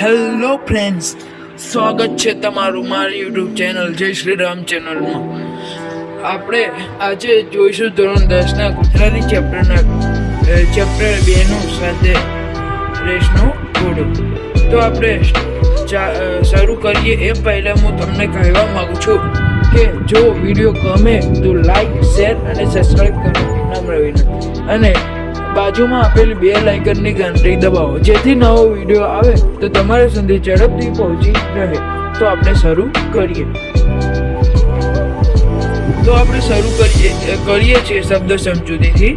Hello friends સ્વાગત છે તમારું મારી યુટ્યુબ ચેનલ જય શ્રી રામ ચેનલમાં આપણે આજે જોઈશું ધોરણ દસના ગુજરાતી ચેપ્ટરના ચેપ્ટર બેનું સાથે રેસનું કોડું તો આપણે શરૂ કરીએ. એ પહેલાં હું તમને કહેવા માગું છું કે જો વીડિયો ગમે તો લાઈક શેર અને સબસ્ક્રાઈબ કરવાનું નમ્ર વિનંતી અને બાજુમાં આપેલ બે લાઇકનની ઘંટી દબાવો. જેથી નવો વીડિયો આવે તો તમારા સુધી ઝડપથી પહોંચી રહે. તો આપણે શરૂ કરીએ. તો આપણે શરૂ કરીએ કરીએ છીએ શબ્દ સમજૂતીથી.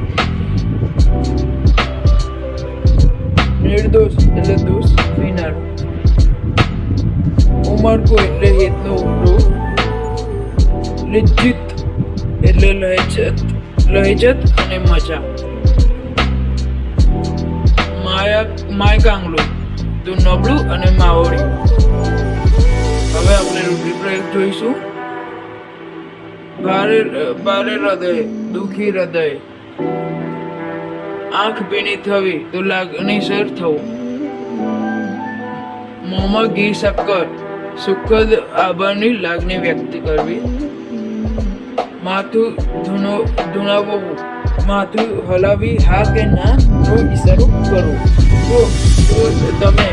નિર્દોષ એટલે દોષ વિનાનો. ઉમરકો એટલે હેતનો ઉમરો લિજ્જિત એટલે લહેજત લહેજત અને મજા. માયા, માય કાંગલો તો નબળું અને માવડી. હવે આપણે રૂઢિપ્રયોગ જોઈશું. ભારે ભારે હૃદય, દુખી હૃદય. આંખ ભીની થવી તો લાગણીસર થવું. મોંમાં ઘી શક્કર, સુખદ આભારની લાગણી વ્યક્ત કરવી. માથું ધૂનો, ધૂણાવવું. માથું હલાવી હા કે ના, નો ઈશારો કરો. તો તમે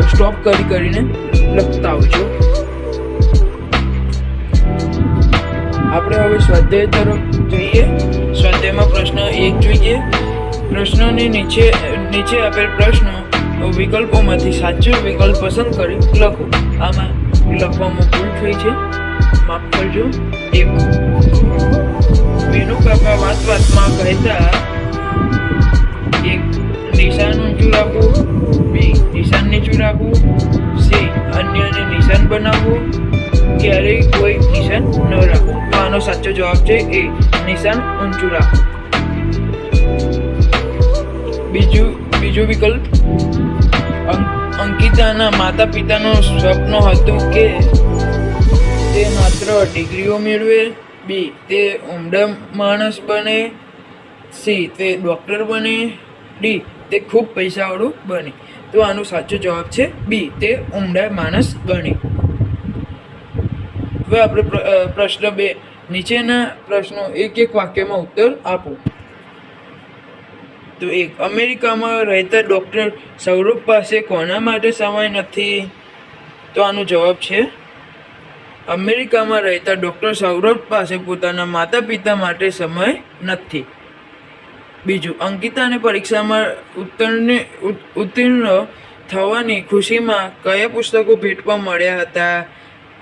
સ્ટોપ કરી કરીને લખતા આવજો. આપણે હવે સ્વાધ્યાય તરફ જોઈએ. સ્વાધ્યાયમાં પ્રશ્ન એક જોઈએ. પ્રશ્નની નીચે નીચે આપેલ પ્રશ્નો વિકલ્પોમાંથી સાચો વિકલ્પ પસંદ કરી લખો. આમાં લખવામાં ભૂલ થઈ છે. માફ કરજો. એક. વેનુ કાકા વાત વાતમાં કહેતા એક નિશાન ઊંચું રાખવું બી નિશાનને નીચું રાખવું સી અન્યને નિશાન બનાવવું ક્યારેય કોઈ નિશાન ન રાખવું તો આનો સાચો જવાબ છે એ નિશાન ઊંચું રાખવું બીજું, બીજો વિકલ્પ અંકિતાના માતા પિતાનું સ્વપ્ન હતું કે તે માત્ર ડિગ્રીઓ મેળવે બી, તે ઉમદા માણસ બને, સી, તે ડૉક્ટર બને, ડી, તે ખૂબ પૈસાવાળું બને. તો આનો સાચો જવાબ છે બી, તે ઉમદા માણસ બને. હવે આપણે પ્ર- પ્રશ્ન બે, નીચેના પ્રશ્નો એક એક વાક્યમાં ઉત્તર આપો. તો એક, અમેરિકામાં રહેતા ડૉક્ટર સૌરભ પાસે કોના માટે સમય નથી? તો આનો જવાબ છે અમેરિકામાં રહેતા ડૉક્ટર સૌરભ પાસે પોતાના માતા પિતા માટે સમય નથી. બીજું, અંકિતાને પરીક્ષામાં ઉત્તીર્ણ ઉત્તીર્ણ થવાની ખુશીમાં કયા પુસ્તકો ભેટમાં મળ્યા હતા?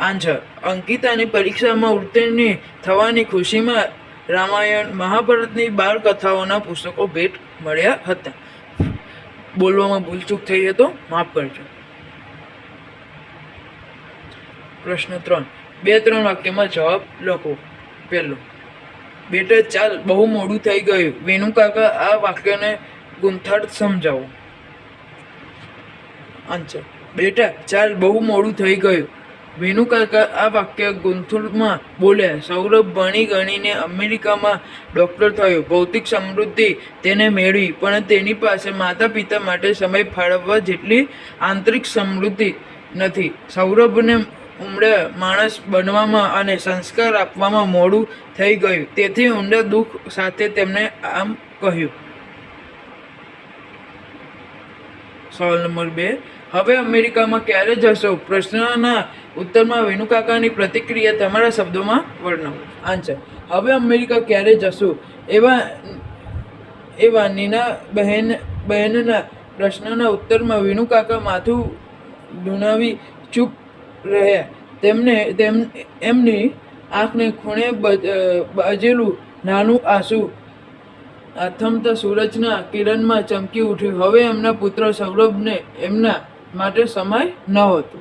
આન્સર, અંકિતાની પરીક્ષામાં ઉત્તીર્ણ થવાની ખુશીમાં રામાયણ, મહાભારતની બાળ કથાઓના પુસ્તકો ભેટ મળ્યા હતા. બોલવામાં ભૂલચૂક થઈ હતો, માફ કરજો. પ્રશ્ન ત્રણ. બે, ત્રણ વાક્યમાં જવાબ લખો. પહેલો, બેટા, ચાલ, બહુ મોડું થઈ ગયું. વેણુ કાકા, આ વાક્યને ગુંથાડ સમજાવો. આન્સર બેટા, ચાલ, બહુ મોડું થઈ ગયું. વેણુ કાકા, આ વાક્ય ગુંથુડમાં બોલ્યા સૌરભ ભણી ગણીને અમેરિકામાં ડૉક્ટર થયો. ભૌતિક સમૃદ્ધિ તેને મેળવી, પણ તેની પાસે માતા પિતા માટે સમય ફાળવવા જેટલી આંતરિક સમૃદ્ધિ નથી. સૌરભને ઉમળે માણસ બનવામાં અને સંસ્કાર આપવામાં મોડું થઈ ગયું. તેથી ઊંડા દુઃખ સાથે તેમણે આમ કહ્યું સવાલ નંબર બે, હવે અમેરિકામાં ક્યારે જશો? પ્રશ્નના ઉત્તરમાં વેણુકાકાની પ્રતિક્રિયા તમારા શબ્દોમાં વર્ણવો. આન્સર હવે અમેરિકા ક્યારે જશો? એવા એવા નીના બહેન, બહેનના પ્રશ્નના ઉત્તરમાં વેણુકાકા માથું ડુણાવી ચૂપ રહ્યા તેમને તેમ, એમની આંખને ખૂણે બાજેલું નાનું આંસુ આથમતા સૂરજના કિરણમાં ચમકી ઉઠ્યું. હવે એમના પુત્ર સૌરભને એમના માટે સમય ન હતો.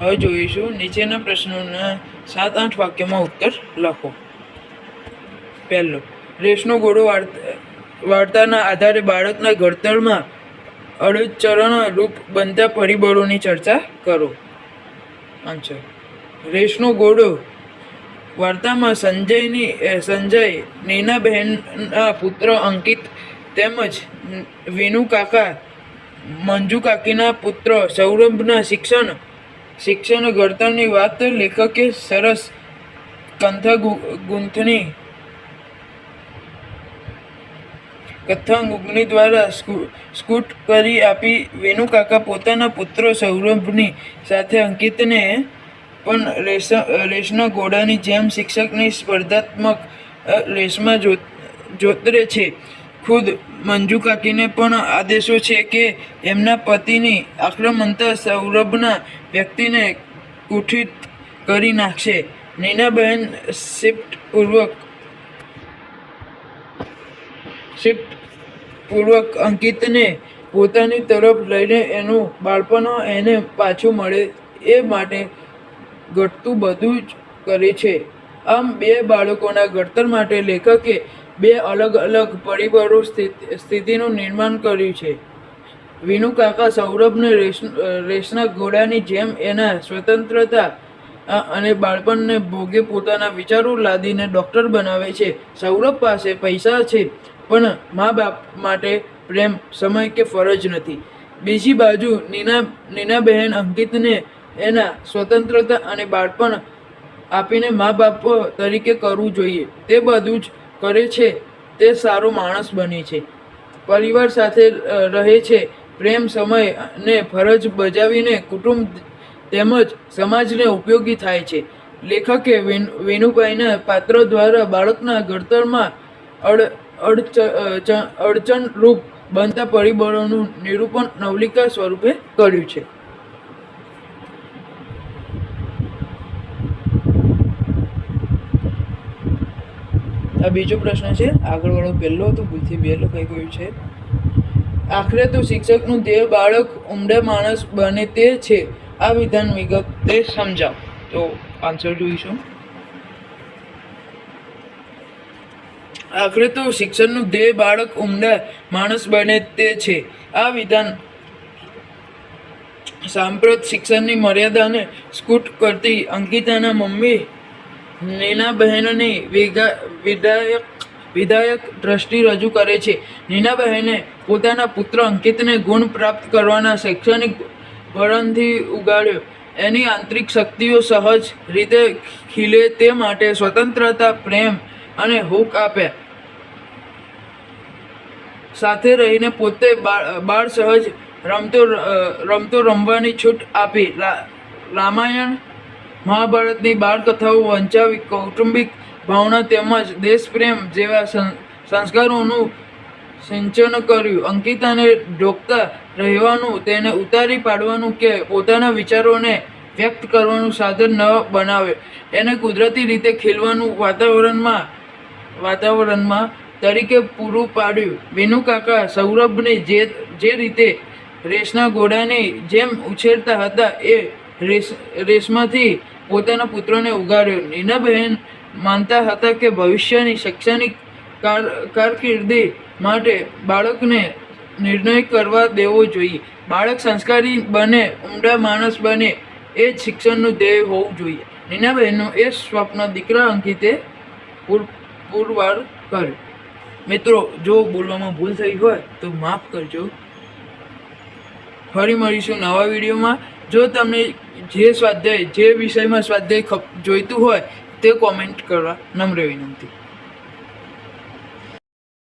હવે જોઈશું નીચેના પ્રશ્નોના સાત આઠ વાક્યમાં ઉત્તર લખો. પહેલો રેસનો ઘોડો વાર્તા વાર્તાના આધારે બાળકના ઘડતરમાં અડચરણ રૂપ બનતા પરિબળોની ચર્ચા કરો. આન્સર રેશનો ઘોડો વાર્તામાં સંજયની સંજય નૈનાબહેનના પુત્ર અંકિત તેમજ વિનુ કાકા, મંજુ કાકીના પુત્ર સૌરભના શિક્ષણ શિક્ષણ ઘડતરની વાત લેખકે સરસ કંથા ગુ- ગૂંથણી કથા ગુગની દ્વારા સ્કૂ- સ્કૂટ કરી આપી વેણુકાકા પોતાના પુત્ર સૌરભની સાથે અંકિતને પણ રેસ રેસના ઘોડાની જેમ શિક્ષકની સ્પર્ધાત્મક રેસમાં જો, જોતરે છે. ખુદ મંજુ કાકીને પણ આદેશો છે કે એમના પતિની આક્રમણતા સૌરભના વ્યક્તિને કુઠિત કરી નાખશે. નીનાબહેન શિફ્ટ પૂર્વક શિફ્ટ પૂર્વક અંકિતને પોતાની તરફ લઈને એનું બાળપણ એને પાછું મળે એ માટે ઘટતું બધું જ કરે છે. આમ બે બાળકોના ઘડતર માટે લેખકે બે અલગ અલગ પરિબળો સ્થિત- સ્થિતિનું નિર્માણ કર્યું છે. વિનુ કાકા સૌરભને રેસ રેસના ઘોડાની જેમ એના સ્વતંત્રતા અને બાળપણને ભોગે પોતાના વિચારો લાદીને ડૉક્ટર બનાવે છે. સૌરભ પાસે પૈસા છે પણ મા બાપ માટે પ્રેમ સમય કે ફરજ નથી. બીજી બાજુ નીના નીનાબહેન અંકિતને એના સ્વતંત્રતા અને બાળપણ આપીને મા બાપ તરીકે કરવું જોઈએ. તે બધું જ કરે છે. તે સારો માણસ બને છે. પરિવાર સાથે રહે છે. પ્રેમ સમય ને ફરજ બજાવીને કુટુંબ તેમજ સમાજને ઉપયોગી થાય છે. લેખકે વેનુભાઈના પાત્ર દ્વારા બાળકના ઘડતરમાં અડ અડચણરૂપ બનતા પરિબળોનું નિરૂપણ નવલિકા સ્વરૂપે કર્યું છે. આ બીજો પ્રશ્ન છે આગળ વાળો પહેલો હતો ભૂલથી પહેલો લખાઈ ગયું છે. આખરે તો શિક્ષકનું ધ્યેય બાળક ઉમદા માણસ બને તે છે. આ વિધાન વિગતે સમજાવ. તો આન્સર જોઈશું. આખરે તો શિક્ષણનું ધ્યેય બાળક ઉમદા માણસ બને તે છે. આ વિધાન સાંપ્રત શિક્ષણની મર્યાદાને સ્કૂટ કરતી અંકિતાના મમ્મી નીના બહેનની વિધાયક વિધાયક દ્રષ્ટિ રજૂ કરે છે. નીનાબહેને પોતાના પુત્ર અંકિતને ગુણ પ્રાપ્ત કરવાના શૈક્ષણિક ભરણથી ઉગાડ્યો. એની આંતરિક શક્તિઓ સહજ રીતે ખીલે તે માટે સ્વતંત્રતા, પ્રેમ અને હુક આપ્યા. સાથે રહીને પોતે બાળ સહજ રમતો રમતો રમવાની છૂટ આપી. રામાયણ, મહાભારતની બાળકથાઓ વંચાવી, કૌટુંબિક ભાવના તેમજ દેશપ્રેમ જેવા સંસ્કારોનું સિંચન કર્યું. અંકિતાને ઢોકતા રહેવાનું, તેને ઉતારી પાડવાનું કે પોતાના વિચારોને વ્યક્ત કરવાનું સાધન ન બનાવે. એને કુદરતી રીતે ખીલવાનું વાતાવરણમાં વાતાવરણમાં તરીકે પૂરું પાડ્યું. વિનુકાકા સૌરભને જે જે રીતે રેસના ઘોડાની જેમ ઉછેરતા હતા એ રેસ રેસમાંથી પોતાના પુત્રને ઉગાડ્યો. નીનાબહેન માનતા હતા કે ભવિષ્યની શૈક્ષણિક કાર, કારકિર્દી માટે બાળકને નિર્ણય કરવા દેવો જોઈએ. બાળક સંસ્કારી બને, ઊંડા માણસ બને, એ જ શિક્ષણનું ધ્યેય હોવું જોઈએ. નીનાબહેનનું એ સ્વપ્ન દીકરા અંકિતે પૂર, પુરવાર કર્યું. મિત્રો, જો બોલવામાં ભૂલ થઈ હોય, તો માફ કરજો. ફરી મળીશું નવા વિડીયોમાં. જો તમને જે સ્વાધ્યાય, જે વિષયમાં સ્વાધ્યાય જોઈતું હોય, તે કોમેન્ટ કરવા નમ્ર વિનંતી.